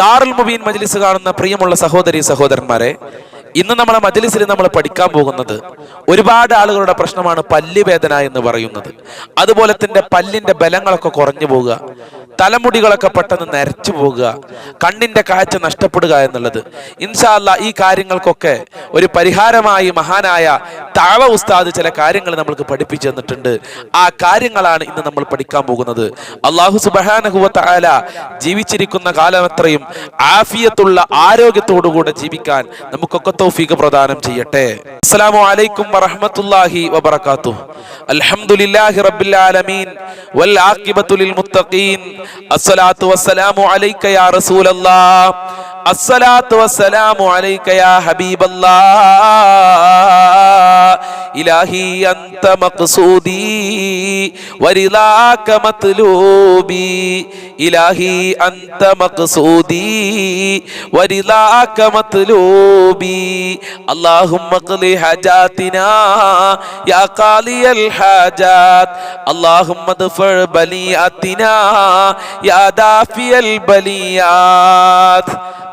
ദാറുൽ മുബീൻ മജ്ലിസ് കാണുന്ന പ്രിയമുള്ള സഹോദരി സഹോദരന്മാരെ ഇന്ന് നമ്മളെ മജലിസിൽ നമ്മൾ പഠിക്കാൻ പോകുന്നത് ഒരുപാട് ആളുകളുടെ പ്രശ്നമാണ് പല്ലുവേദന എന്ന് പറയുന്നത്. അതുപോലെ തന്നെ പല്ലിന്റെ ബലങ്ങളൊക്കെ കുറഞ്ഞു പോവുക തലമുടികളൊക്കെ പെട്ടെന്ന് നരച്ചു പോകുക കണ്ണിന്റെ കാഴ്ച നഷ്ടപ്പെടുക എന്നുള്ളത്. ഇൻഷാല്ല ഈ കാര്യങ്ങൾക്കൊക്കെ ഒരു പരിഹാരമായി മഹാനായ താവ ഉസ്താദ് ചില കാര്യങ്ങൾ നമ്മൾക്ക് പഠിപ്പിച്ചു തന്നിട്ടുണ്ട്. ആ കാര്യങ്ങളാണ് ഇന്ന് നമ്മൾ പഠിക്കാൻ പോകുന്നത്. അള്ളാഹു സുബാനഹുവ താല ജീവിച്ചിരിക്കുന്ന കാലമത്രയും ആഫിയത്തുള്ള ആരോഗ്യത്തോടുകൂടെ ജീവിക്കാൻ നമുക്കൊക്കെ തൗഫീഖ് പ്രദാനം ചെയ്യട്ടെ. അസ്സലാമു അലൈക്കും വറഹ്മത്തുള്ളാഹി വബറകാതുഹു. അൽഹംദുലില്ലാഹി റബ്ബിൽ ആലമീൻ. വൽ ആഖിബത്തു ലിൽ മുത്തഖീൻ. അസ്സലാത്തു വസ്സലാമു അലൈക യാ റസൂലല്ലാഹ്. അസ്സലാത്തു വസ്സലാമു അലൈക യാ ഹബീബല്ലാഹ്. إلهي أنت مقصودي ورضاك مطلوبي إلهي أنت مقصودي ورضاك مطلوبي اللهم اقل حاجاتنا يا قاضي الحاجات اللهم ادفع بلياتنا يا دافي البليات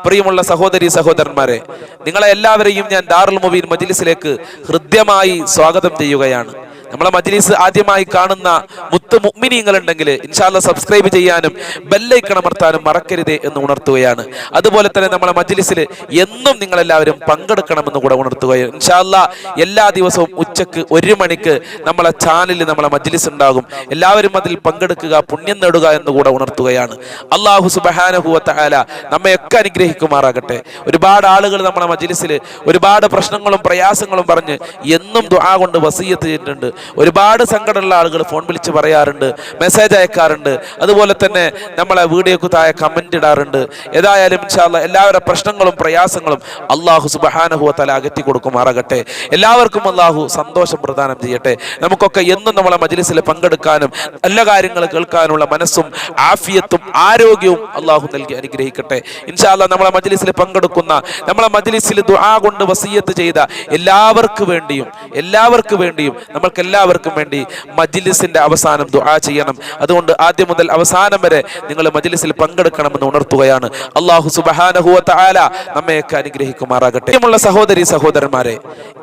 പ്രിയമുള്ള സഹോദരി സഹോദരന്മാരെ നിങ്ങളെ എല്ലാവരെയും ഞാൻ ദാറുൽ മുബീൻ മജ്ലിസിലേക്ക് ഹൃദ്യമായി സ്വാഗതം ചെയ്യുകയാണ്. നമ്മളെ മജ്ലിസ് ആദ്യമായി കാണുന്ന മുത്ത് മുഗ്മിനിയങ്ങൾ ഉണ്ടെങ്കിൽ ഇൻഷാല്ല സബ്സ്ക്രൈബ് ചെയ്യാനും ബെല്ലൈക്കൺ അമർത്താനും മറക്കരുതേ എന്ന് ഉണർത്തുകയാണ്. അതുപോലെ തന്നെ നമ്മളെ മജ്ലിസിൽ എന്നും നിങ്ങളെല്ലാവരും പങ്കെടുക്കണമെന്ന് കൂടെ ഉണർത്തുകയാണ്. ഇൻഷാല്ല എല്ലാ ദിവസവും ഉച്ചയ്ക്ക് ഒരു മണിക്ക് നമ്മളെ ചാനലിൽ നമ്മളെ മജ്ലിസ് ഉണ്ടാകും. എല്ലാവരും അതിൽ പങ്കെടുക്കുക പുണ്യം നേടുക എന്ന് കൂടെ ഉണർത്തുകയാണ്. അള്ളാഹു സുബഹാനഹുവല നമ്മയൊക്കെ അനുഗ്രഹിക്കുമാറാകട്ടെ. ഒരുപാട് ആളുകൾ നമ്മളെ മജ്ലിസിൽ ഒരുപാട് പ്രശ്നങ്ങളും പ്രയാസങ്ങളും പറഞ്ഞ് എന്നും ദുആ കൊണ്ട് വസീയത്ത് ചെയ്തിട്ടുണ്ട്. ഒരുപാട് സങ്കടമുള്ള ആളുകൾ ഫോൺ വിളിച്ച് പറയാറുണ്ട് മെസ്സേജ് അയക്കാറുണ്ട്. അതുപോലെ തന്നെ നമ്മളെ വീഡിയോക്ക് താഴെ കമന്റ് ഇടാറുണ്ട്. ഏതായാലും ഇൻഷാല്ല എല്ലാവരുടെ പ്രശ്നങ്ങളും പ്രയാസങ്ങളും അള്ളാഹു സുബഹാനഹുവ തല അകറ്റി കൊടുക്കുമാറാകട്ടെ. എല്ലാവർക്കും അള്ളാഹു സന്തോഷം പ്രദാനം ചെയ്യട്ടെ. നമുക്കൊക്കെ എന്നും നമ്മളെ മജ്ലിസിൽ പങ്കെടുക്കാനും നല്ല കാര്യങ്ങൾ കേൾക്കാനുള്ള മനസ്സും ആഫിയത്തും ആരോഗ്യവും അള്ളാഹു നൽകി അനുഗ്രഹിക്കട്ടെ. ഇൻഷാല്ല നമ്മളെ മജ്ലിസിൽ പങ്കെടുക്കുന്ന നമ്മളെ മജ്ലിസിൽ ദുആ കൊണ്ട് വസീയത്ത് ചെയ്ത എല്ലാവർക്കും വേണ്ടിയും എല്ലാവർക്കും വേണ്ടിയും നമ്മൾക്ക് എല്ലാവർക്കും വേണ്ടി മജിലിസിന്റെ അവസാനം ദുആ ചെയ്യണം. അതുകൊണ്ട് ആദ്യം മുതൽ അവസാനം വരെ നിങ്ങൾ മജിലിസിൽ പങ്കെടുക്കണമെന്ന് ഉണർത്തുകയാണ്. അള്ളാഹു സുബഹാനഹു തആല നമ്മയൊക്കെ അനുഗ്രഹിക്കുമാറാകട്ടെ. പ്രിയമുള്ള സഹോദരി സഹോദരന്മാരെ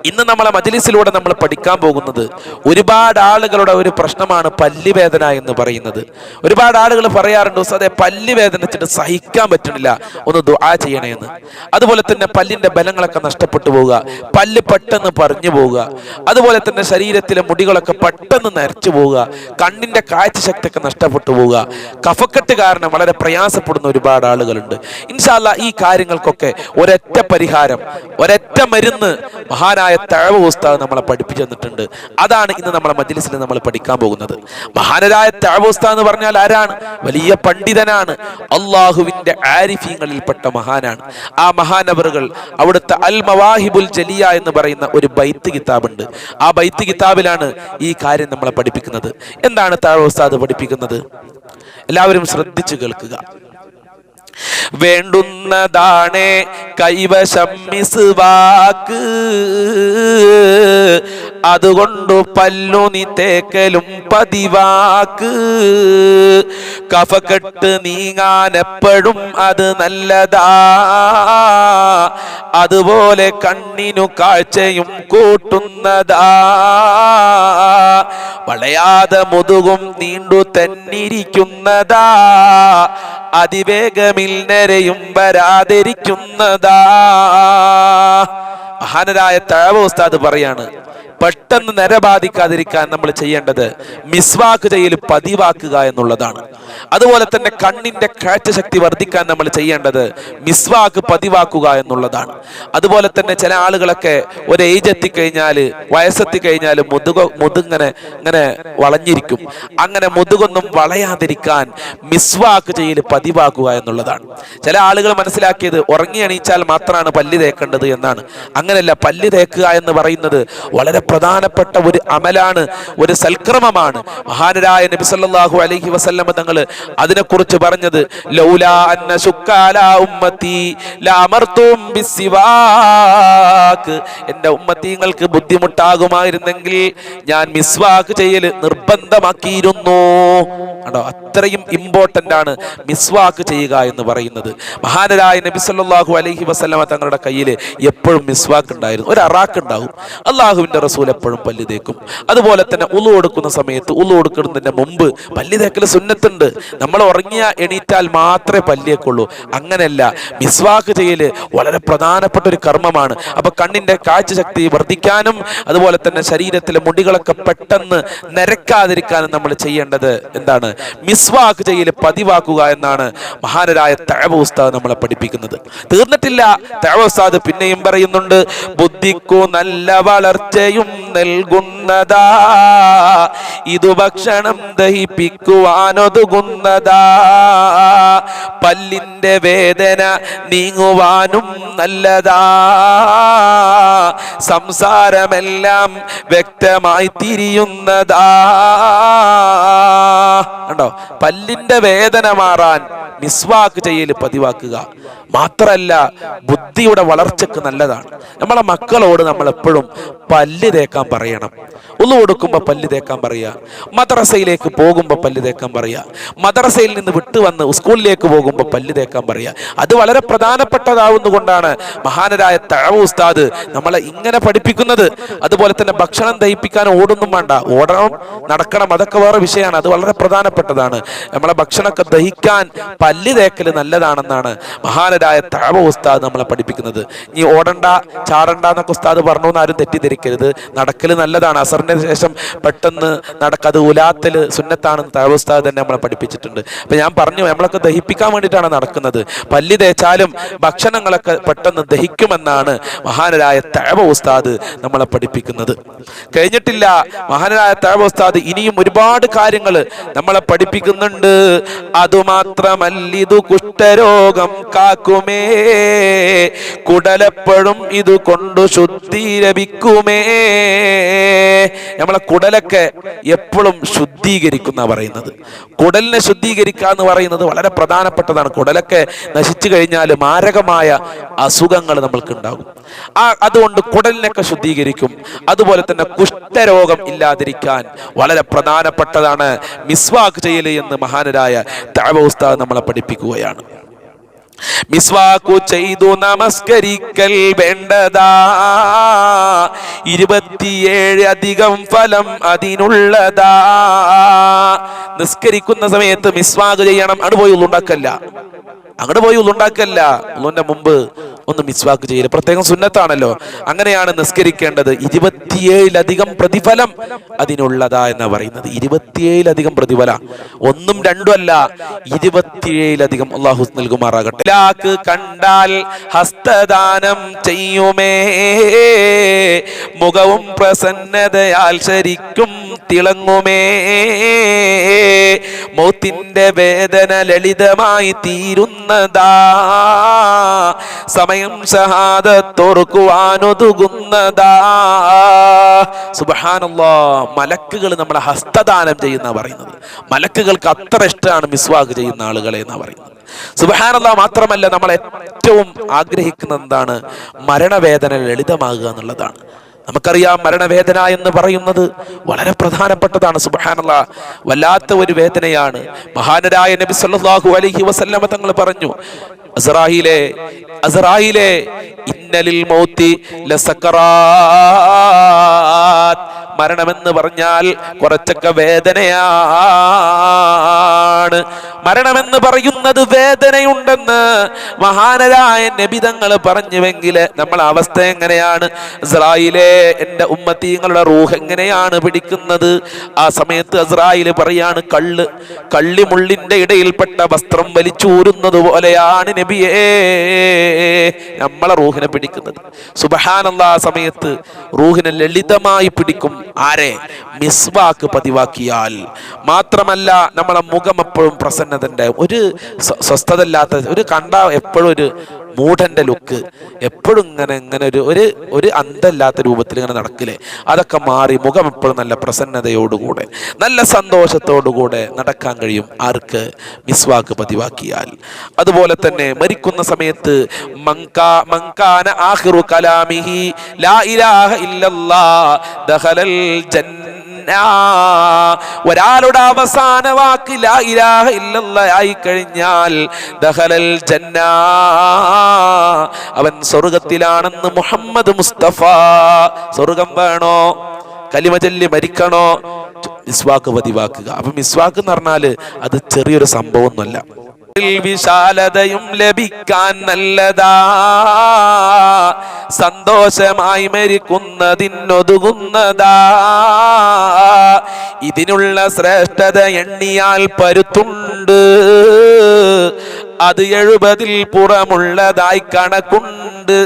ഇന്ന് നമ്മളെ മജിലിസിലൂടെ നമ്മൾ പഠിക്കാൻ പോകുന്നത് ഒരുപാട് ആളുകളുടെ ഒരു പ്രശ്നമാണ് പല്ലുവേദന എന്ന് പറയുന്നത്. ഒരുപാട് ആളുകൾ പറയാറുണ്ട് ഉസ്താദേ പല്ലുവേദന വേദനിച്ചിട്ട് സഹിക്കാൻ പറ്റുന്നില്ല ഒന്ന് ദുആ ചെയ്യണേ എന്ന്. അതുപോലെ തന്നെ പല്ലിന്റെ ബലങ്ങളൊക്കെ നഷ്ടപ്പെട്ടു പോവുക പല്ല് പെട്ടെന്ന് പറഞ്ഞു പോവുക. അതുപോലെ തന്നെ ശരീരത്തിലെ മുടികളൊക്കെ പെട്ടെന്ന് നരച്ചു പോവുക. കണ്ണിന്റെ കാഴ്ചശക്തിയൊക്കെ നഷ്ടപ്പെട്ടു പോവുക. കഫക്കെട്ട് കാരണം വളരെ പ്രയാസപ്പെടുന്ന ഒരുപാട് ആളുകളുണ്ട്. ഇൻഷാല്ല ഈ കാര്യങ്ങൾക്കൊക്കെ ഒരൊറ്റ പരിഹാരം ഒരൊറ്റ മരുന്ന് മഹാനായ തഴവ് ഉസ്താദ് നമ്മളെ പഠിപ്പിച്ചു തന്നിട്ടുണ്ട്. അതാണ് ഇന്ന് നമ്മളെ മജ്ലിസിൽ നമ്മൾ പഠിക്കാൻ പോകുന്നത്. മഹാനരായ തഴവ് ഉസ്താദ് എന്ന് പറഞ്ഞാൽ ആരാണ്? വലിയ പണ്ഡിതനാണ്. അള്ളാഹുവിന്റെ ആരിഫീങ്ങളിൽപ്പെട്ട മഹാനാണ്. ആ മഹാനവറുകൾ അവിടുത്തെ അൽ മവാഹിബുൽ ജലിയ എന്ന് പറയുന്ന ഒരു ബൈത്ത് കിതാബുണ്ട്. ആ ബൈത്ത് കിതാബിലാണ് ഈ കാര്യം നമ്മളെ പഠിപ്പിക്കുന്നത്. എന്താണ് താഴെ ഉസ്താദ് പഠിപ്പിക്കുന്നത്? എല്ലാവരും ശ്രദ്ധിച്ചു കേൾക്കുക. വേണ്ടുന്നതാണ് കൈവശം മിസ്വാക്ക്. അതുകൊണ്ടു പല്ലു നീ തേക്കലും പതിവാക്ക്. കഫക്കെട്ട് നീങ്ങാൻ എപ്പോഴും അത് നല്ലതാ. അതുപോലെ കണ്ണിനു കാഴ്ചയും കൂട്ടുന്നതാ. വളയാതെ മുതുകും നീണ്ടു തന്നിരിക്കുന്നതാ. അതിവേഗമിൽ നരയും വരാതിരിക്കുന്നതാ. മഹാനരായ തഴവ ഉസ്താദ് പറയാണ് പെട്ടെന്ന് നര ബാധിക്കാതിരിക്കാൻ നമ്മൾ ചെയ്യേണ്ടത് മിസ്വാക്ക് ചെയ്യൽ പതിവാക്കുക എന്നുള്ളതാണ്. അതുപോലെ തന്നെ കണ്ണിന്റെ കാഴ്ച ശക്തി വർദ്ധിക്കാൻ നമ്മൾ ചെയ്യേണ്ടത് മിസ്വാക്ക് പതിവാക്കുക എന്നുള്ളതാണ്. അതുപോലെ തന്നെ ചില ആളുകളൊക്കെ ഒരു ഏജ് എത്തിക്കഴിഞ്ഞാൽ വയസ്സെത്തി കഴിഞ്ഞാൽ മുതുക മുതുങ്ങനെ ഇങ്ങനെ വളഞ്ഞിരിക്കും. അങ്ങനെ മുതുകൊന്നും വളയാതിരിക്കാൻ മിസ്വാക്ക് ചെയ്യൽ പതിവാക്കുക എന്നുള്ളതാണ്. ചില ആളുകൾ മനസ്സിലാക്കിയത് ഉറങ്ങി എണീച്ചാൽ മാത്രമാണ് പല്ല് തേക്കേണ്ടത് എന്നാണ്. അങ്ങനെയല്ല പല്ല് തേക്കുക എന്ന് പറയുന്നത് വളരെ പ്രധാനപ്പെട്ട ഒരു അമലാണ് ഒരു സൽക്രമമാണ്. മഹാനരായ നബി അലഹി അലൈഹി വസല്ലമ തങ്ങൾ അതിനെക്കുറിച്ച് പറഞ്ഞത് ലൗലാ അന്ന ഉമ്മത്തി എന്റെ ഉമ്മത്തീങ്ങൾക്ക് ബുദ്ധിമുട്ടാകുമായിരുന്നെങ്കിൽ ഞാൻ മിസ്വാക്ക് ചെയ്യൽ നിർബന്ധമാക്കിയിരുന്നു. കണ്ടോ അത്രയും ഇമ്പോർട്ടന്റ് ആണ് മിസ്വാക്ക് ചെയ്യുക എന്ന് പറയുന്നത്. മഹാനരായ നബി സല്ലല്ലാഹു അലൈഹി വസല്ലമ തങ്ങളുടെ കയ്യിൽ എപ്പോഴും മിസ്വാക്ക് ഉണ്ടായിരുന്നു. ഒരു അറാക്ക് ഉണ്ടാകും അള്ളാഹുവിന്റെ റസൂൽ എപ്പോഴും പല്ലു തേക്കും. അതുപോലെ തന്നെ ഉളു കൊടുക്കുന്ന സമയത്ത് ഉളു കൊടുക്കുന്നതിന് മുമ്പ് പല്ലു തേക്കൽ സുന്നത്തുണ്ട്. നമ്മൾ ഉറങ്ങിയ എണീറ്റാൽ മാത്രമേ പല്ലിയേക്കുള്ളൂ. അങ്ങനെയല്ല. മിസ്വാക്ക് ചെയ്യൽ വളരെ പ്രധാനപ്പെട്ട ഒരു കർമ്മമാണ്. അപ്പൊ കണ്ണിന്റെ കാഴ്ചശക്തി വർദ്ധിക്കാനും അതുപോലെ തന്നെ ശരീരത്തിലെ മുടികളൊക്കെ പെട്ടെന്ന് നിരക്കാതിരിക്കാനും നമ്മൾ ചെയ്യേണ്ടത് എന്താണ്? മിസ്വാക്ക് ചെയ്യൽ പതിവാക്കുക എന്നാണ് മഹാനരായ തഴവ ഉസ്താദ് നമ്മളെ പഠിപ്പിക്കുന്നത്. തീർന്നിട്ടില്ല. തഴവ ഉസ്താദ് പിന്നെയും പറയുന്നുണ്ട് ബുദ്ധിക്കു നല്ല വളർച്ചയും നൽകുന്നതാ ഇതു ഭക്ഷണം ദഹിപ്പിക്കുവാനൊതുകുന്നതാ പല്ലിന്റെ വേദന നീങ്ങുവാനും നല്ലതാ. സംസാരമെല്ലാം വ്യക്തമായി തിരിയുന്നതാ. കണ്ടോ? പല്ലിന്റെ വേദന മാറാൻ മിസ്വാക്ക് ചെയ്യൽ പതിവാക്കുക. മാത്രല്ല ബുദ്ധിയുടെ വളർച്ചക്ക് നല്ലതാണ്. നമ്മളെ മക്കളോട് നമ്മൾ എപ്പോഴും പല്ല് തേക്കാൻ പറയണം. ഒന്ന് കൊടുക്കുമ്പോൾ പല്ല് തേക്കാൻ പറയുക മദ്രസയിലേക്ക് പോകുമ്പോൾ പല്ല് തേക്കാൻ പറയുക മദ്രസയിൽ നിന്ന് വിട്ടു വന്ന് സ്കൂളിലേക്ക് പോകുമ്പോൾ പല്ല് തേക്കാൻ പറയുക അത് വളരെ പ്രധാനപ്പെട്ടതാവുന്നതുകൊണ്ടാണ് മഹാനരായ തഴവ് ഉസ്താദ് നമ്മളെ ഇങ്ങനെ പഠിപ്പിക്കുന്നത്. അതുപോലെ തന്നെ ഭക്ഷണം ദഹിപ്പിക്കാൻ ഓടൊന്നും വേണ്ട. ഓടണം നടക്കണം അതൊക്കെ വേറെ വിഷയമാണ്. അത് വളരെ പ്രധാനപ്പെട്ടതാണ്. നമ്മളെ ഭക്ഷണമൊക്കെ ദഹിക്കാൻ പല്ല് തേക്കൽ നല്ലതാണെന്നാണ് മഹാനരായ തഴവ ഉസ്താദ് നമ്മളെ പഠിപ്പിക്കുന്നത്. നീ ഓടണ്ട ചാടണ്ട എന്നൊക്കെ ഉസ്താദ് പറഞ്ഞു എന്ന് ആരും തെറ്റിദ്ധരിക്കരുത്. നടക്കൽ നല്ലതാണ്. അസറിന്റെ ശേഷം പെട്ടെന്ന് നടക്കത് ഉലാത്തൽ സുന്നത്താണെന്ന് ഉസ്താദ് തന്നെ നമ്മളെ പഠിപ്പിച്ചിട്ടുണ്ട്. അപ്പൊ ഞാൻ പറഞ്ഞു നമ്മളൊക്കെ ദഹിപ്പിക്കാൻ വേണ്ടിയിട്ടാണ് നടക്കുന്നത്. പല്ലി തേച്ചാലും ഭക്ഷണങ്ങളൊക്കെ പെട്ടെന്ന് ദഹിക്കുമെന്നാണ് മഹാനരായ തഴവ ഉസ്താദ് നമ്മളെ പഠിപ്പിക്കുന്നത്. കഴിഞ്ഞിട്ടില്ല മഹാനരായ തഴവ ഉസ്താദ് ഇനിയും ഒരുപാട് കാര്യങ്ങൾ നമ്മളെ പഠിപ്പിക്കുന്നുണ്ട്. അതുമാത്രമല്ലിതു കുഷ്ഠരോഗം കാക്കുമേ. കുടലപ്പോഴും ഇതു കൊണ്ടു ശുദ്ധി ലഭിക്കുമേ. നമ്മളെ കുടലൊക്കെ എപ്പോഴും ശുദ്ധീകരിക്കുന്ന പറയുന്നത്. കുടലിനെ ശുദ്ധീകരിക്കുക എന്ന് പറയുന്നത് വളരെ പ്രധാനപ്പെട്ടതാണ്. കുടലൊക്കെ നശിച്ചു കഴിഞ്ഞാൽ മാരകമായ അസുഖങ്ങൾ നമ്മൾക്ക് ഉണ്ടാകും. ആ അതുകൊണ്ട് കുടലിനൊക്കെ ശുദ്ധീകരിക്കും. അതുപോലെ തന്നെ കുഷ്ഠരോഗം ഇല്ലാതിരിക്കാൻ വളരെ പ്രധാനപ്പെട്ടതാണ് മിസ്വാക് ചെയ്യൽ എന്ന് മഹാനരായ തഴവ ഉസ്താദ് നമ്മളെ പഠിപ്പിക്കുകയാണ്. മിസ്വാക്കു ചെയ്തു നമസ്കരിക്കൽ വേണ്ടതാ. ഇരുപത്തിയേഴ് അധികം ഫലം അതിനുള്ളതാ. നിസ്കരിക്കുന്ന സമയത്ത് മിസ്വാക്ക് ചെയ്യണം അടുപോയുള്ളൂ പോയി ഉള്ളുണ്ടാക്കല്ല. അങ്ങോട്ട് പോയി ഉള്ളുണ്ടാക്കല്ല ഉള്ളുന്റെ മുമ്പ് ഒന്ന് മിസ്വാക്ക് ചെയ്യൽ. പ്രത്യേകം സുന്നത്താണല്ലോ. അങ്ങനെയാണ് നിസ്കരിക്കേണ്ടത്. ഇരുപത്തിയേഴിലധികം പ്രതിഫലം അതിനുള്ളതാ എന്ന് പറയുന്നത്. ഇരുപത്തിയേഴിലധികം പ്രതിഫല. ഒന്നും രണ്ടുമല്ല ഇരുപത്തിയേഴിലധികം അള്ളാഹു നൽകുമാറാകട്ടെ. കണ്ടാൽ ഹസ്തദാനം ചെയ്യുമേ. മുഖവും പ്രസന്നതയാൽ ശരിക്കും തിളങ്ങുമേ. മൗത്തിന്റെ വേദന ലളിതമായി തീരുന്നതാ സമയം ഷഹാദത്തോർക്കുവാനൊതുങ്ങുന്നതാ സുബഹാനല്ലോ മലക്കുകൾ നമ്മളെ ഹസ്തദാനം ചെയ്യുന്ന പറയുന്നത്. മലക്കുകൾക്ക് അത്ര ഇഷ്ടമാണ് മിസ്വാഗ് ചെയ്യുന്ന ആളുകളെ എന്നാ പറയുന്നത്. സുബഹാനല്ല മാത്രമല്ല നമ്മൾ ഏറ്റവും ആഗ്രഹിക്കുന്ന എന്താണ് മരണവേദന ലളിതമാകുക എന്നുള്ളതാണ്. നമുക്കറിയാം മരണവേദന എന്ന് പറയുന്നത് വളരെ പ്രധാനപ്പെട്ടതാണ് സുബഹാനല്ല. വല്ലാത്ത ഒരു വേദനയാണ്. മഹാനരായ നബി സല്ലല്ലാഹു അലൈഹി വസല്ലമ തങ്ങൾ പറഞ്ഞു അസറായിലെ അസറായിലെ ഇന്നലിൽ മൗത്തി ലസക്കറാത്ത് മരണമെന്ന് പറഞ്ഞാൽ കുറച്ചൊക്കെ വേദനയാണ്. മരണമെന്ന് പറയുന്നത് വേദനയുണ്ടെന്ന് മഹാനരായ നബിതങ്ങൾ പറഞ്ഞുവെങ്കിൽ നമ്മളെ അവസ്ഥ എങ്ങനെയാണ്? ഇസ്രായിലെ എന്റെ ഉമ്മത്തീങ്ങളുടെ റൂഹ് എങ്ങനെയാണ് പിടിക്കുന്നത്? ആ സമയത്ത് ഇസ്രായേൽ പറയാണ് കള്ള് കള്ളിമുള്ളിന്റെ ഇടയിൽപ്പെട്ട വസ്ത്രം വലിച്ചൂരുന്നത് പോലെയാണ് നബിയേ നമ്മളെ റൂഹിനെ പിടിക്കുന്നത്. സുബഹാനല്ല ആ സമയത്ത് റൂഹിനെ ലളിതമായി പിടിക്കും. ആരെ? മിസ്വാക്ക് പതിവാക്കിയാൽ. മാത്രമല്ല നമ്മളെ മുഖം എപ്പോഴും പ്രസന്നതന്റെ ഒരു സ്വസ്ഥതല്ലാത്ത ഒരു കണ്ട എപ്പോഴും ഒരു മൂഢന്റെ ലുക്ക് എപ്പോഴും ഇങ്ങനെ ഇങ്ങനെ ഒരു ഒരു ഒരു അന്തല്ലാത്ത രൂപത്തിൽ ഇങ്ങനെ നടക്കില്ലേ? അതൊക്കെ മാറി മുഖം എപ്പോഴും നല്ല പ്രസന്നതയോടുകൂടെ നല്ല സന്തോഷത്തോടുകൂടെ നടക്കാൻ കഴിയും. ആർക്ക്? മിസ്വാക്ക് പതിവാക്കിയാൽ. അതുപോലെ തന്നെ മരിക്കുന്ന സമയത്ത് മങ്കാ മങ്കാന ആഹിറു കലാമിഹി ലാ ഇലാഹ ഇല്ലല്ലാ ദഖലൽ ജന്ന ഒരാളുടെ അവസാന വാക്ക് ലാ ഇലാഹ ആയി കഴിഞ്ഞാൽ ജന്ന അവൻ സ്വർഗത്തിലാണെന്ന് മുഹമ്മദ് മുസ്തഫ. സ്വർഗം വേണോ? കലിമ ചൊല്ലി മരിക്കണോ? മിസ്വാക്ക് പതിവാക്കുക. അപ്പൊ മിസ്വാക്ക് എന്ന് പറഞ്ഞാൽ അത് ചെറിയൊരു സംഭവം സംഭവമൊന്നുമല്ല. വിശാലതയും ലഭിക്കാൻ നല്ലതാ. സന്തോഷമായി മരിക്കുന്നതിനൊതുങ്ങുന്നതാ. ഇതിനുള്ള ശ്രേഷ്ഠത എണ്ണിയാൽ പരുത്തുണ്ട്. അത് എഴുപതിൽ പുറമുള്ളതായി കണക്കുണ്ട്.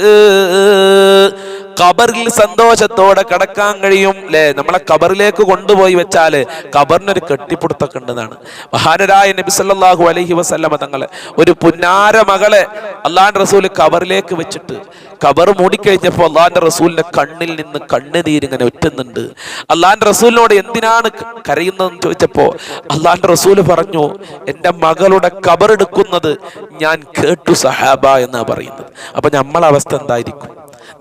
ഖബറിൽ സന്തോഷത്തോടെ കിടക്കാൻ കഴിയും അല്ലെ നമ്മളെ കബറിലേക്ക് കൊണ്ടുപോയി വെച്ചാൽ കബറിനൊരു കെട്ടിപ്പിടുത്തൊക്കെ ഉണ്ടെന്നാണ്. മഹാനരായ നബി സല്ലല്ലാഹു അലൈഹി വസല്ലമ തങ്ങളെ ഒരു പുന്നാര മകളെ അള്ളാന്റെ റസൂൽ കബറിലേക്ക് വെച്ചിട്ട് കബർ മൂടിക്കഴിഞ്ഞപ്പോൾ അള്ളാന്റെ റസൂലിന്റെ കണ്ണിൽ നിന്ന് കണ്ണുനീരിങ്ങനെ ഒറ്റുന്നുണ്ട്. അള്ളാന്റെ റസൂലിനോട് എന്തിനാണ് കരയുന്നതെന്ന് ചോദിച്ചപ്പോ അള്ളാന്റെ റസൂൽ പറഞ്ഞു എന്റെ മകളുടെ കബറെടുക്കുന്നത് ഞാൻ കേട്ടു സഹാബ എന്നാ പറയുന്നത്. അപ്പൊ നമ്മളെ അവസ്ഥ എന്തായിരിക്കും?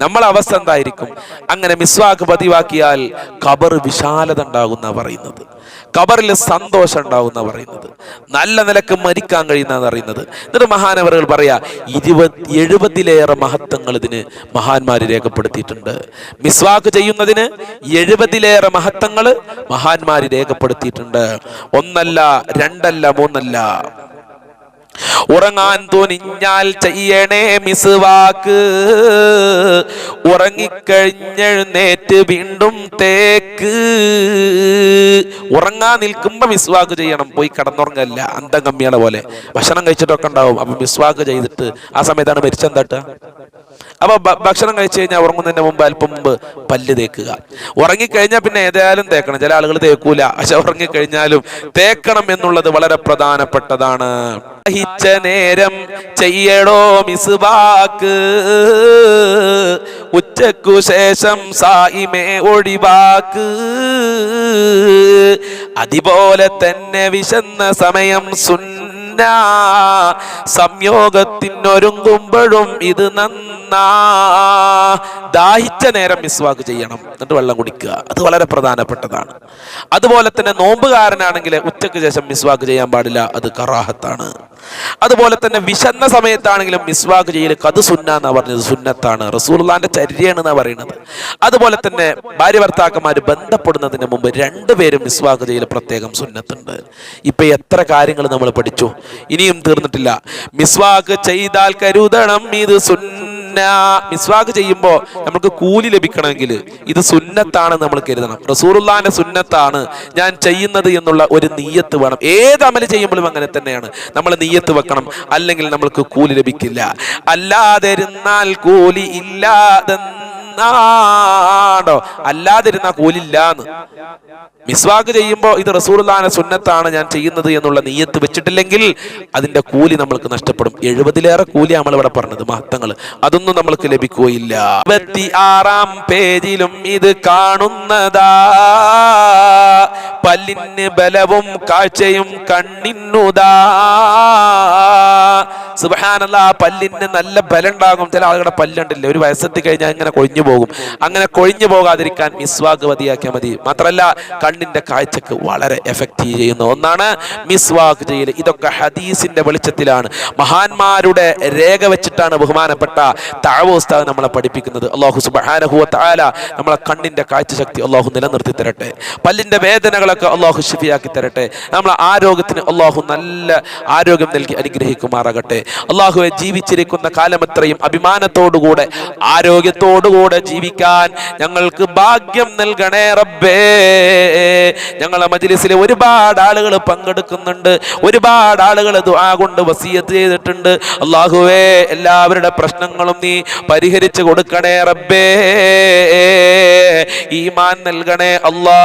നമ്മളെ അവസ്ഥ എന്തായിരിക്കും? അങ്ങനെ മിസ്വാക്ക് പതിവാക്കിയാൽ കബർ വിശാലത ഉണ്ടാകുന്ന പറയുന്നത്. കബറിൽ സന്തോഷം ഉണ്ടാകുന്ന പറയുന്നത്. നല്ല നിലയ്ക്ക് മരിക്കാൻ കഴിയുന്ന അറിയുന്നത് എന്നിട്ട് മഹാനവറുകൾ പറയാ ഇരുപത് എഴുപതിലേറെ മഹത്വങ്ങൾ ഇതിന് മഹാന്മാര് രേഖപ്പെടുത്തിയിട്ടുണ്ട്. മിസ്വാക്ക് ചെയ്യുന്നതിന് എഴുപതിലേറെ മഹത്വങ്ങൾ മഹാന്മാര് രേഖപ്പെടുത്തിയിട്ടുണ്ട്. ഒന്നല്ല രണ്ടല്ല മൂന്നല്ല. ഉറങ്ങാൻ തുനിഞ്ഞാൽ ചെയ്യണേ മിസ്വാക്ക് ഉറങ്ങിക്കഴിഞ്ഞെഴുന്നേറ്റ് വീണ്ടും തേക്ക്. ഉറങ്ങാൻ നിൽക്കുമ്പോ മിസ്വാക്ക് ചെയ്യണം. പോയി കടന്നുറങ്ങല്ല. അന്തം കമ്മിയാണ് പോലെ. ഭക്ഷണം കഴിച്ചിട്ടൊക്കെ ഉണ്ടാവും. അപ്പൊ മിസ്വാക്ക് ചെയ്തിട്ട് ആ സമയത്താണ് മരിച്ചെന്താട്ട അപ്പൊ ഭക്ഷണം കഴിച്ചു കഴിഞ്ഞാൽ ഉറങ്ങുന്നതിന് മുമ്പ് അല്പം മുമ്പ് പല്ല് തേക്കുക. ഉറങ്ങിക്കഴിഞ്ഞാൽ പിന്നെ ഏതായാലും തേക്കണം. ചില ആളുകൾ തേക്കൂല. പക്ഷെ ഉറങ്ങിക്കഴിഞ്ഞാലും തേക്കണം എന്നുള്ളത് വളരെ പ്രധാനപ്പെട്ടതാണ്. ദഹിച്ച നേരം ചെയ്യടോ മിസ്ബാക്ക് ഉച്ചക്കു ശേഷം സായിമേ ഒഴിവാക്ക് അതുപോലെ തന്നെ വിശന്ന സമയം സുന്ന. സംയോഗത്തിനൊരുങ്ങുമ്പോഴും ഇത് നന്നാ ദാഹിച്ച നേരം മിസ്വാക്ക് ചെയ്യണം. എന്നിട്ട് വെള്ളം കുടിക്കുക. അത് വളരെ പ്രധാനപ്പെട്ടതാണ്. അതുപോലെ തന്നെ നോമ്പുകാരനാണെങ്കിൽ ഉച്ചയ്ക്ക് ശേഷം മിസ്വാക്ക് ചെയ്യാൻ പാടില്ല. അത് കറാഹത്താണ്. അതുപോലെ തന്നെ വിശന്ന സമയത്താണെങ്കിലും മിസ്വാക്ക് ചെയ്യൽ കത് സുന്ന എന്നാ പറഞ്ഞത്. സുന്നത്താണ്. റസൂർലാന്റെ ചര്യയാണ് എന്നാ പറയുന്നത്. അതുപോലെ തന്നെ ഭാര്യ ഭർത്താക്കന്മാർ ബന്ധപ്പെടുന്നതിന് മുമ്പ് രണ്ടുപേരും മിസ്വാക്ക് ചെയ്യൽ പ്രത്യേകം സുന്നത്തുണ്ട്. ഇപ്പൊ എത്ര കാര്യങ്ങൾ നമ്മൾ പഠിച്ചു? ഇനിയും തീർന്നിട്ടില്ല. മിസ്വാക്ക് ചെയ്താൽ കരുതണം. ഇത് സുന്ന മിസ്വാക്ക് ചെയ്യുമ്പോൾ നമുക്ക് കൂലി ലഭിക്കണമെങ്കിൽ ഇത് സുന്നത്താണ് നമ്മൾ കരുതണം. റസൂറുല്ലാന്റെ സുന്നത്താണ് ഞാൻ ചെയ്യുന്നത് എന്നുള്ള ഒരു നീയത്ത് വേണം. ഏത് അമൽ ചെയ്യുമ്പോഴും അങ്ങനെ തന്നെയാണ്. നമ്മൾ നീയത്ത് വെക്കണം. അല്ലെങ്കിൽ നമ്മൾക്ക് കൂലി ലഭിക്കില്ല. അല്ലാതിരുന്നാൽ കൂലി ഇല്ലാതെന്നാടോ കൂലില്ല കൂലില്ലാന്ന്. മിസ്വാക്ക് ചെയ്യുമ്പോൾ ഇത് റസൂർദാന സുന്നത്താണ് ഞാൻ ചെയ്യുന്നത് എന്നുള്ള നീയത്ത് വെച്ചിട്ടില്ലെങ്കിൽ അതിന്റെ കൂലി നമ്മൾക്ക് നഷ്ടപ്പെടും. എഴുപതിലേറെ കൂലി നമ്മൾ ഇവിടെ പറഞ്ഞത് മഹത്തങ്ങൾ അതൊന്നും നമ്മൾക്ക് ലഭിക്കുകയില്ല. ഇരുപത്തി ആറാം പേജിലും ഇത് കാണുന്നതാ. പല്ലിന് ബലവും കാഴ്ചയും കണ്ണിന്നുതാ സുബഹാനല്ല പല്ലിന് നല്ല ബലം ഉണ്ടാകും. ചില ആളുകളുടെ പല്ലുണ്ടല്ലേ ഒരു വയസ്സെത്തി കഴിഞ്ഞാൽ ഇങ്ങനെ കൊഴിഞ്ഞു പോകും. അങ്ങനെ കൊഴിഞ്ഞു പോകാതിരിക്കാൻ മിസ്വാക്ക് മതിയാക്കിയാൽ മതി. മാത്രമല്ല കണ്ണിന്റെ കാഴ്ചക്ക് വളരെ എഫക്റ്റ് ചെയ്യുന്ന. ഒന്നാണ് മിസ്വാക്ക് ചെയ്യൽ ഇതൊക്കെ ഹദീസിന്റെ വെളിച്ചത്തിലാണ്. മഹാന്മാരുടെ രേഖ വെച്ചിട്ടാണ് ബഹുമാനപ്പെട്ട താഴവോസ്താവ് നമ്മളെ പഠിപ്പിക്കുന്നത്. അള്ളാഹു സുബാനഹുവ താല നമ്മളെ കണ്ണിന്റെ കാഴ്ച ശക്തി അള്ളാഹു നിലനിർത്തി തരട്ടെ. പല്ലിന്റെ വേദനകളൊക്കെ അള്ളാഹു ശിഫിയാക്കി തരട്ടെ. നമ്മളെ ആരോഗ്യത്തിന് അള്ളാഹു നല്ല ആരോഗ്യം നൽകി അനുഗ്രഹിക്കുമാറാകട്ടെ. അള്ളാഹുവെ ജീവിച്ചിരിക്കുന്ന കാലമത്രയും അഭിമാനത്തോടുകൂടെ ആരോഗ്യത്തോടുകൂടെ നന്മയിലൂടെ ജീവിക്കാൻ ഞങ്ങൾക്ക് ഭാഗ്യം നൽകണേ റബ്ബേ. ഞങ്ങളെ മജ്ലിസിൽ ഒരുപാട് ആളുകൾ പങ്കെടുക്കുന്നുണ്ട്. ഒരുപാട് ആളുകൾ ദുആ കൊണ്ട് വസീയത്ത് ചെയ്തിട്ടുണ്ട്. അള്ളാഹുവേ എല്ലാവരുടെ പ്രശ്നങ്ങളും നീ പരിഹരിച്ചു കൊടുക്കണേ റബ്ബേ. ഈമാൻ നൽകണേ അല്ലാ.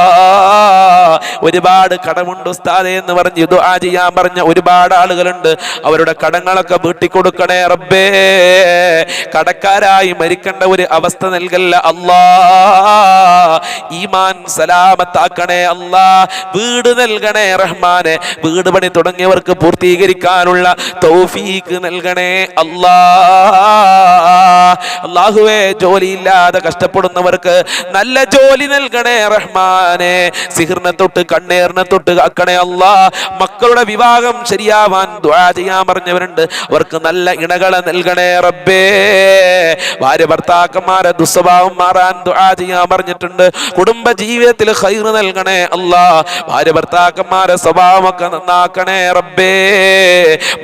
ഒരുപാട് കടമുണ്ട് ഉസ്താദെ എന്ന് പറഞ്ഞ് ഇത് ആ ചെയ്യാൻ പറഞ്ഞ ഒരുപാട് ആളുകളുണ്ട്. അവരുടെ കടങ്ങളൊക്കെ വീട്ടിക്കൊടുക്കണേ റബ്ബേ. കടക്കാരായി മരിക്കേണ്ട ഒരു അവസ്ഥ നൽകല്ല. അല്ലാ ഈമാൻ സലാമത്താക്കണേ അല്ലാ. വീട് നൽകണേ റഹ്മാനെ. വീട് പണി തുടങ്ങിയവർക്ക് പൂർത്തീകരിക്കാനുള്ള തൗഫീക്ക് നൽകണേ അല്ലാ. അള്ളാഹുവേ ജോലിയില്ലാതെ കഷ്ടപ്പെടുന്നവർക്ക് നല്ല ജോലി നൽകണേ റഹ്മാനെ. സിഹിറിനെ തൊട്ട് കണ്ണേറിനെ തൊട്ട് കാക്കണേ അല്ലാ. മക്കളുടെ വിവാഹം ശരിയാവാൻ ദ്വാ ചെയ്യാൻ പറഞ്ഞവരുണ്ട്. അവർക്ക് നല്ല ഇണകളെ നൽകണേ റബ്ബേ. ഭാര്യ ഭർത്താക്കന്മാരെ ദുസ്വഭാവം മാറാൻ ദ്വാ ചെയ്യാൻ പറഞ്ഞിട്ടുണ്ട്. കുടുംബ ജീവിതത്തിൽ ഹൈർ നൽകണേ അല്ലാ. ഭാര്യ ഭർത്താക്കന്മാരെ സ്വഭാവമൊക്കെ നന്നാക്കണേ റബ്ബേ.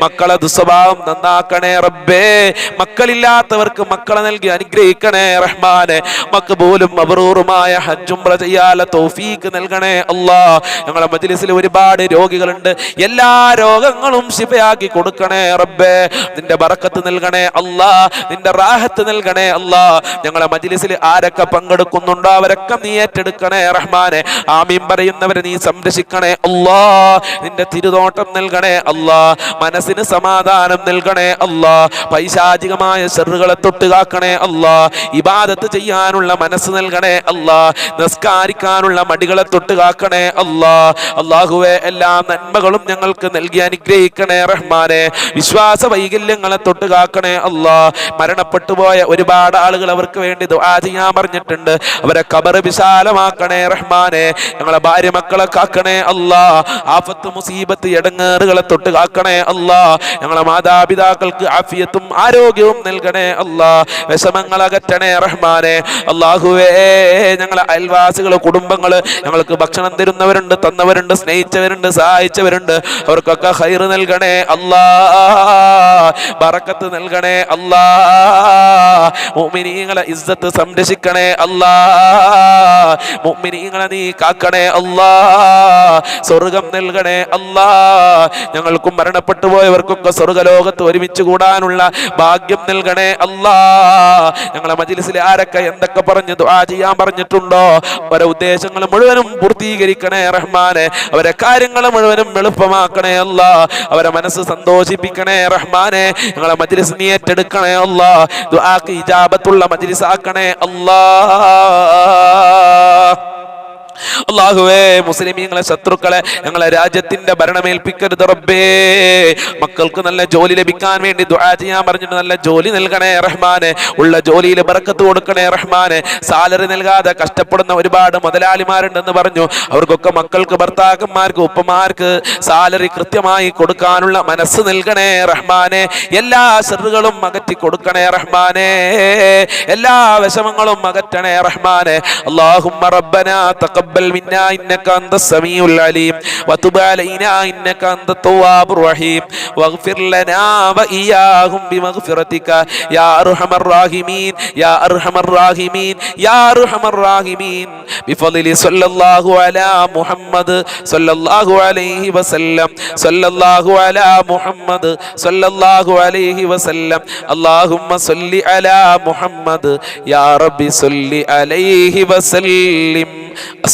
മക്കളെ ദുസ്വഭാവം നന്നാക്കണേ റബ്ബേ. മക്കളില്ലാത്തവർക്ക് മക്കളെ നൽകി അനുഗ്രഹിക്കണേ റഹ്മാനെ. മക്ക് പോലും അബറൂറുമായ ഹജ്ജുംറ ചെയ്യാല തൗഫീക്ക് നൽകണേ അല്ലാ. ഞങ്ങളെ മജ്ലിസിൽ ഒരുപാട് രോഗികളുണ്ട്. എല്ലാ രോഗങ്ങളും ശിഫയാക്കി കൊടുക്കണേ റബ്ബേ. നിന്റെ ബറക്കത്ത് നൽകണേ അല്ലാ. നിന്റെ റാഹത്ത് നൽകണേ അല്ലാ. ഞങ്ങളെ മജ്ലിസിൽ ആരൊക്കെ പങ്കെടുക്കുന്നുണ്ടോ അവരൊക്കെ നീ ഏറ്റെടുക്കണേ റഹ്മാനെ. ആമീൻ പറയുന്നവരെ നീ സംരക്ഷിക്കണേ അല്ലാ. നിന്റെ തിരുനോട്ടം നൽകണേ അല്ലാ. മനസ്സിന് സമാധാനം നൽകണേ അല്ലാ. പൈശാചികമായ ചെറുകളെ തൊട്ട് കാക്കണേ അല്ലാ. ഇബാദത്ത് ചെയ്യാനുള്ള മനസ്സ് നൽകണേ അല്ലാ. നിസ്കാരിക്കാനുള്ള മടികളെ തൊട്ട് കാക്കണേ അല്ലാ. അള്ളാഹുവെ എല്ലാ നന്മകളും ഞങ്ങൾക്ക് നൽകി അനുഗ്രഹിക്കണേ റഹ്മാനെ. വിശ്വാസ വൈകല്യങ്ങളെ തൊട്ട് കാക്കണേ അല്ലാ. മരണപ്പെട്ടു പോയ ഒരുപാട് ആളുകൾ അവർക്ക് വേണ്ടി ദുആ ചെയ്യാൻ പറഞ്ഞിട്ടുണ്ട്. അവരെ കബർ വിശാലമാക്കണേ റഹ്മാനെ. ഞങ്ങളെ ഭാര്യ മക്കളെ കാക്കണേ അല്ലാ. ആഫത്ത് മുസീബത്ത് എടങ്ങേറുകളെ തൊട്ട് കാക്കണേ അല്ലാ. ഞങ്ങളെ മാതാപിതാക്കൾക്ക് ആഫിയത്തും ആരോഗ്യവും നൽകണേ അല്ലാ. വിഷമങ്ങൾ അകറ്റണേ റഹ്മാനെ. അള്ളാഹുവേ ഞങ്ങളെ അയൽവാസികൾ കുടുംബങ്ങൾ ഞങ്ങൾക്ക് ഭക്ഷണം തരുന്നവരുണ്ട് തന്നവരുണ്ട് സ്നേഹിച്ചവരുണ്ട് സഹായിച്ചവരുണ്ട്. അവർക്കൊക്കെ ഹൈറ് നൽകണേ. അല്ലാ ബറക്കത്ത് നൽകണേ അല്ലാ. മുഅ്മിനീങ്ങളെ ഇസ്സത്ത് സംരക്ഷിക്കണേ അല്ലാ. മുഅ്മിനീങ്ങളെ നീ കാക്കണേ അല്ലാ. സ്വർഗം നൽകണേ അല്ലാ. ഞങ്ങൾക്കും മരണപ്പെട്ടു പോയവർക്കൊക്കെ സ്വർഗലോകത്ത് ഒരുമിച്ച് കൂടാനുള്ള ഭാഗ്യം നൽകണേ അല്ലാ. ഞങ്ങളെ മജിലിസിൽ ആരൊക്കെ എന്തൊക്കെ പറഞ്ഞു ദുആ ചെയ്യാൻ പറഞ്ഞിട്ടുണ്ടോ? അവരെ ഉദ്ദേശങ്ങൾ മുഴുവനും പൂർത്തീകരിക്കണേ റഹ്മാനെ. അവരെ കാര്യങ്ങൾ മുഴുവനും എളുപ്പമാക്കണേ അല്ല. അവരെ മനസ്സ് സന്തോഷിപ്പിക്കണേ റഹ്മാനെ. ഞങ്ങളെ മജ്ലിസ് നീ ഏറ്റെടുക്കണേ അല്ല. ദുആക്ക് ഇജാബത്തുള്ള മജ്ലിസ് ആക്കണേ അല്ലാ. അള്ളാഹുവേ മുസ്ലിമീങ്ങളെ ശത്രുക്കളെ ഞങ്ങളെ രാജ്യത്തിന്റെ ഭരണമേൽപ്പിക്കരുത് റബ്ബേ. മക്കൾക്ക് നല്ല ജോലി ലഭിക്കാൻ വേണ്ടി ദുആ ചെയ്യാൻ പറഞ്ഞിട്ട് നല്ല ജോലി നൽകണേ റഹ്മാനെ. ഉള്ള ജോലിയിൽ ബറക്കത്ത് കൊടുക്കണേ റഹ്മാനെ. സാലറി നൽകാതെ കഷ്ടപ്പെടുന്ന ഒരുപാട് മുതലാളിമാരുണ്ടെന്ന് പറഞ്ഞു. അവർക്കൊക്കെ മക്കൾക്ക് ഭർത്താക്കന്മാർക്ക് ഉപ്പമാർക്ക് സാലറി കൃത്യമായി കൊടുക്കാനുള്ള മനസ്സ് നൽകണേ റഹ്മാനെ. എല്ലാ ചെറുകളും അകറ്റി കൊടുക്കണേ റഹ്മാനെ. എല്ലാ വിഷമങ്ങളും അകറ്റണേ റഹ്മാനെ. അള്ളാഹുമ്മ റബ്ബന تقبل منا إنك أنت السميع العليم وتب علينا إنك أنت التواب الرحيم واغفر لنا وإياهم بمغفرتك يا أرحم الراحمين يا أرحم الراحمين يا أرحم الراحمين بفضل صلى الله على محمد صلى الله عليه وسلم صلى الله على محمد صلى الله عليه وسلم اللهم صل على محمد يا رب صل عليه وسلم